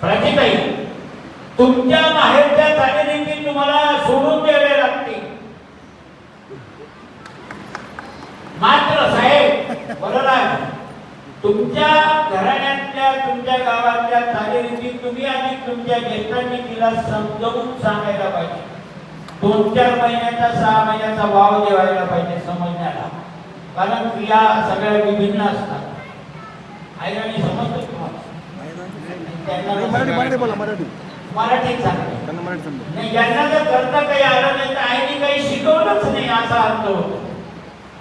प्रतिताई तुमच्या माहेरच्या चालीरीती तुम्हाला सोडून द्यावे लागतील. मात्र साहेब बरोबर तुमच्या घराण्यातल्या तुमच्या गावातल्या चालीरीती तुम्ही आणि तुमच्या ज्येष्ठांनी तिला समजवून सांगायला पाहिजे. दोन चार महिन्याचा सहा महिन्याचा वाव देवायला पाहिजे समजण्याला. कारण क्रिया सगळ्या विभिन्न असतात. आई आणि समजतो. मराठी मराठी बोला मराठी. मराठीत सांगते त्यांना मराठी समजा. नाही, ज्यांना जर करता काही आलं नाही तर आईने काही शिकवलंच नाही असा अर्थ होतो.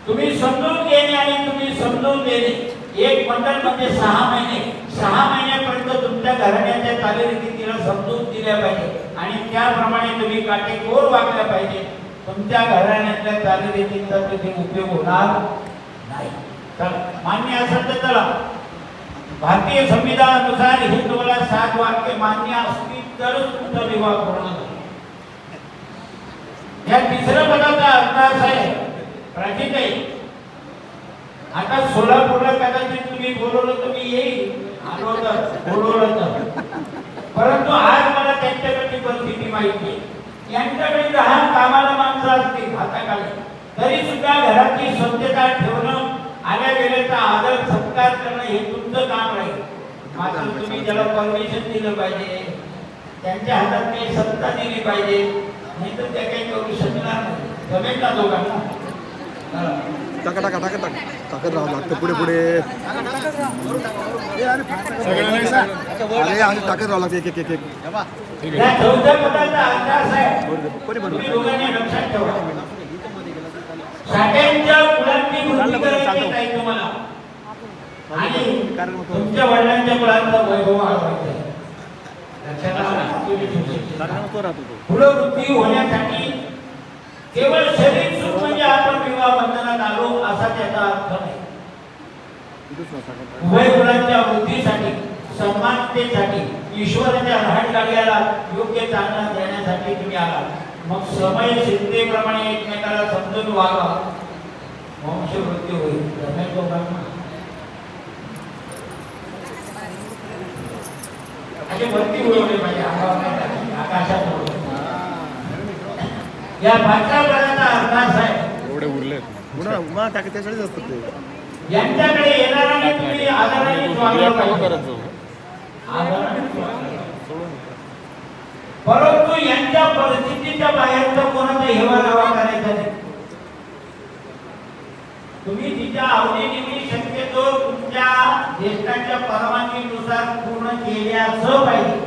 तुम्ही समजून घेणे आणि तुम्ही समजून देणे. एक मंडळ म्हणजे सहा महिने. सहा महिन्यापर्यंत तुमच्या घराण्याच्या चालीरीती तिला समजून दिल्या पाहिजे. आणि त्याप्रमाणे तुम्ही काटेकोर वागल्या पाहिजे. तुमच्या घराण्यातल्या चालीरीतींचा तिथे उपयोग होणार नाही. तर मान्य असेल तर चला. भारतीय संविधानानुसार हे तुम्हाला सात वाक्य मान्य असतील तरच तुमचा विवाह पूर्ण या तिसऱ्या पदाचा अर्थ असा आहे प्राचीन आता सोलापूरला कदाचित तुम्ही बोलवलं तुम्ही येईल. आलो तर बोलवलं तर. परंतु आज मला त्यांच्याकडची परिस्थिती माहिती आहे. यांच्याकडे दहा कामाला माणसं असतील हाताखाली. तरी सुद्धा घराची स्वच्छता ठेवणं आल्या गेल्याचा आदर सत्कार करणं हे तुमचं काम राहील मात्र तुम्ही त्याला परमिशन दिलं पाहिजे त्यांच्या हातात काही सत्ता दिली पाहिजे नाही तर त्या काही करू शकणार नाही. जमेल ना दोघांना. टाका टाका टाका टाका. टाकत राहावं लागतं. पुढे पुढे. अरे आणि टाकत राहावं लागतं. एक एक एक कोणी बनवलं? तुम्ही दोघांनी लक्षात ठेवा साठ्यांच्या मुलांची वृद्धी करायची नाही तुम्हाला आणि तुमच्या वडिलांच्या मुलांचा वैभव वाढवायचा आहे. लक्षात आलं ना? तुम्ही तुमचे. कारण तो राहतो तो. पुढं वृद्धी होण्यासाठी केवळ शरीर सुख म्हणजे आपण विवाह बंधनात आलो असा त्याचा अर्थ नाही. मुलांच्या वृद्धीसाठी सन्मानतेसाठी ईश्वराच्या राहणगाड्याला योग्य चालना देण्यासाठी तुम्ही आला मग समय सिद्धेप्रमाणे एकमेकाला समजून वागा वंशवृद्धी होईल जमेल दोघांना? असे वरती उडवले पाहिजे अंगावर नाही टाकले, आकाशात. उडवले या अर्थ असा आहे एवढे उरले पुन्हा पुन्हा टाके त्याच्याकडेच असतात ते. यांच्याकडे येणाऱ्याने तुम्ही आदरानेच वागलं. परंतु यांच्या परिस्थितीच्या बाहेर तर कोणाचा हेवा दावा करायचा नाही. तुम्ही तिच्या आवडीनिवडी शक्यतो तुमच्या ज्येष्ठांच्या परवानगीनुसार पूर्ण केल्याचं पाहिजे.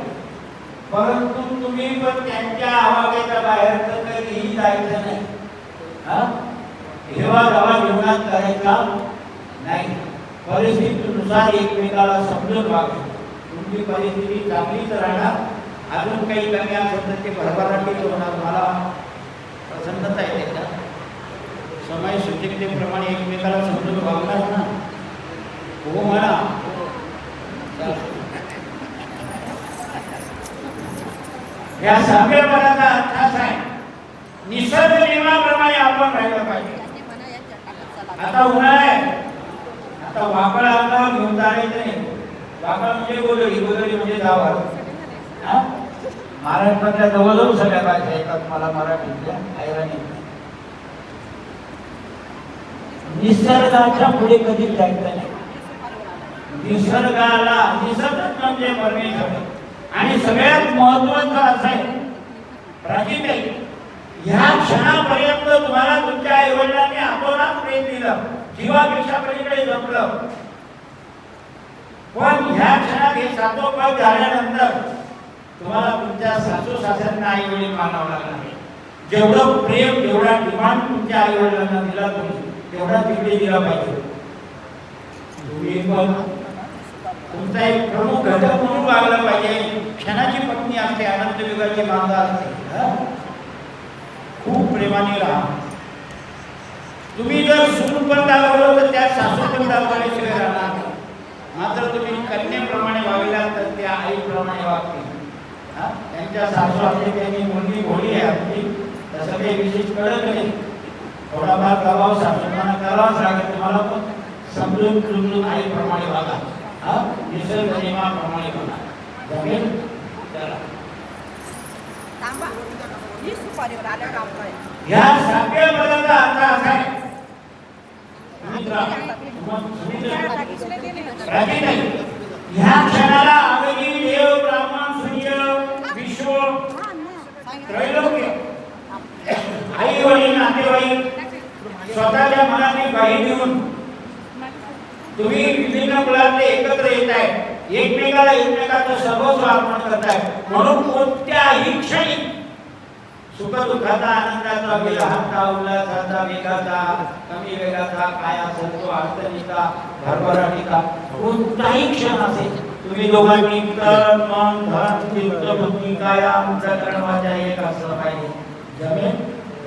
परंतु तुम्ही पण त्यांच्या आवाक्याच्या बाहेर तर कधीही जायचं नाही. हेवा दवा जीवनात करायचा नाही. परिस्थितीनुसार एकमेकाला समजून वागा. तुमची परिस्थिती चांगलीच राहणार. अजून काही कमी असेल तर ते भरभराटीच होणार. मला प्रसन्नता आहे त्याच्यात समय सुचिकतेप्रमाणे एकमेकाला समजून वागणार ना. हो म्हणा. या सगळ्या पदाचा अर्थ आहे निसर्ग नियमाप्रमाणे आपण राहिलं पाहिजे. आता उन्हाळा आहे. आता वाकड अंगावर घेऊन जायचं नाही. वाकड म्हणजे गोदडी गोदडी म्हणजे गावात महाराष्ट्रातल्या जवळजवळ सगळ्या भाषा येतात मला मराठीतल्या ऐराणी निसर्गाच्या पुढे कधीच जायचं नाही. निसर्गाला निसर्गच म्हणजे परमेश्वर. आणि सगळ्यात महत्वाचं असं आहे प्राचीन ह्या क्षणापर्यंत तुम्हाला तुमच्या आई वडिलांनी आपोआप प्रेम दिलं जीवापेक्षा पलीकडे जपलं पण ह्या क्षणात हे सातोपद झाल्यानंतर तुम्हाला तुमच्या सासू सासऱ्यांना आई वडील मानावं लागणार जेवढं प्रेम जेवढा डिमांड तुमच्या आई वडिलांना दिला तुम्ही तेवढा तिकडे दिला पाहिजे. तुम्ही पण तुमचा एक प्रमुख घटक म्हणून वागला पाहिजे. क्षणाची पत्नी असते अनंत युगाची माता असते. खूप प्रेमाने राहा. तुम्ही जर सून पण दाखवलं तर त्या सासू पण दाखवल्याशिवाय राहणार मात्र तुम्ही कन्येप्रमाणे वागला तर त्या आईप्रमाणे वागतील. त्यांच्या सासू असते त्यांनी मुलगी भोळी आहे आपली. तसं काही विशेष कळत नाही. orang bahar kawau sampai mana kalah sampai ke aku pun sebelum belum belum air permali bata ah bisa menerima permali bata jamin tambah ya sampai pada dah dah sampai ini terang ini ya jalan तुम्ही विभिन्न कुलातले एकत्र येत आहे. एकमेकाला एकमेकाचं सर्वस्व अर्पण करताय म्हणून कोणत्याही क्षणी सुखदुःखाचा आनंदाचा विलहाचा उल्हासाचा वेगाचा कमी वेगाचा काय असेल तो अडचणीचा भरभराटीचा कोणताही क्षण असेल तुम्ही दोघांनी तन मन धन चित्त बुद्धी काया आमचा माझ्या एक असलं पाहिजे जमेल.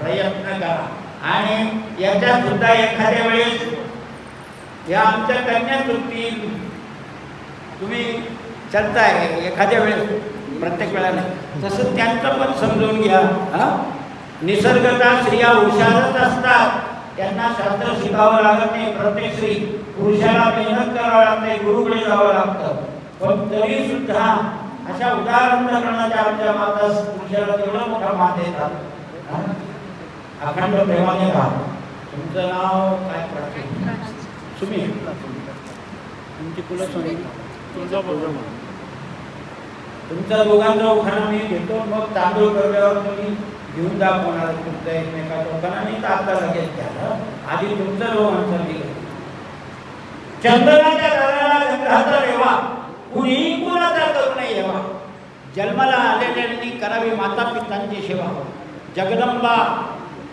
प्रयत्न करा. आणि याच्यात सुद्धा एखाद्या वेळेस या आमच्या कन्या चुकतील तुम्ही चलताय एखाद्या वेळेस प्रत्येक वेळेला नाही. तसं त्यांचं पण समजून घ्या हा? निसर्गता स्त्रिया हुशारच असतात. त्यांना शास्त्र शिकावं लागत नाही प्रत्येक स्त्री पुरुषाला मेहनत करावं लागते गुरुकडे जावं लागतं. पण तरी सुद्धा अशा उदाहरण करण्याच्या आमच्या माता पुरुषाला तेवढं मोठा मान देतात. अखंड प्रेमाने राहा. तुमचं नाव काय? पडते तुम्ही? तुमची तुमच्या दोघांचा उखाणा मी घेतो. मग तांदूळ करल्यावर तुम्ही घेऊन दाखवणार तुमच्या एकमेकाचा उखाणा. नाही तर आता लगेच घ्या? आधी तुमचं दोघांचं मी गंधाचा रेवा कुणीही कुणाचा करू नये येवा. जन्माला आलेल्यांनी करावी माता पितांची सेवा. जगदंबा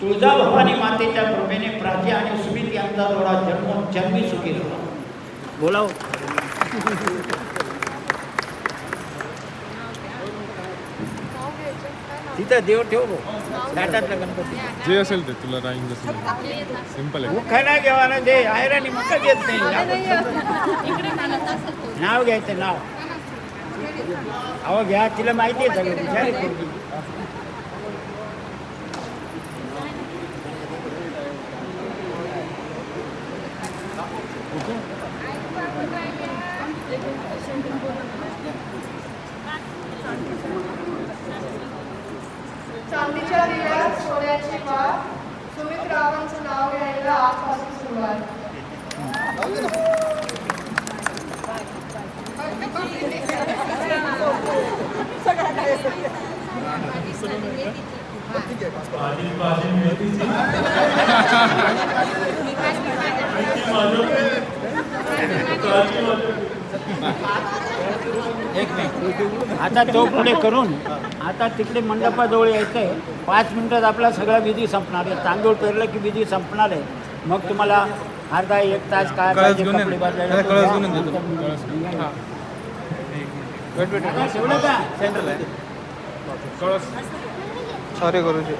तुळजा भवानी मातेच्या कृपेने प्राची आणि सुमित यांचा थोडा जन्म जन्मी सुखी राहा बोलाव. तिथं देव ठेव. घाटातलं गणपती. जे असेल ते तुला राहील जसं सिंपल आहे. उखाणा घ्यावा ना जे आयराणी मका घेत नाही. नाव घ्यायचं नाव. अहो घ्या तिला माहिती आहे सगळं. विचारी चांदीच्या दिव्यात सोन्याची वाट सुमित रावांचं नाव घ्यायला आजपासून सुरुवात. एक मिनिट. आता तो पुढे करून आता तिकडे मंडपाजवळ यायचं आहे पाच मिनिटात आपला सगळा विधी संपणार आहे. तांदूळ पेरलं की विधी संपणार आहे. मग तुम्हाला अर्धा एक तास काय कळस पाहिजे घेऊन ये. कपडे बदलायला त्याला तो कळस घ्या. घेऊन ये देतो. नंतर हां. वेट वेट आता ठेवलं का? सेंट्रल आहे. कळस. सॉरी गुरुजी.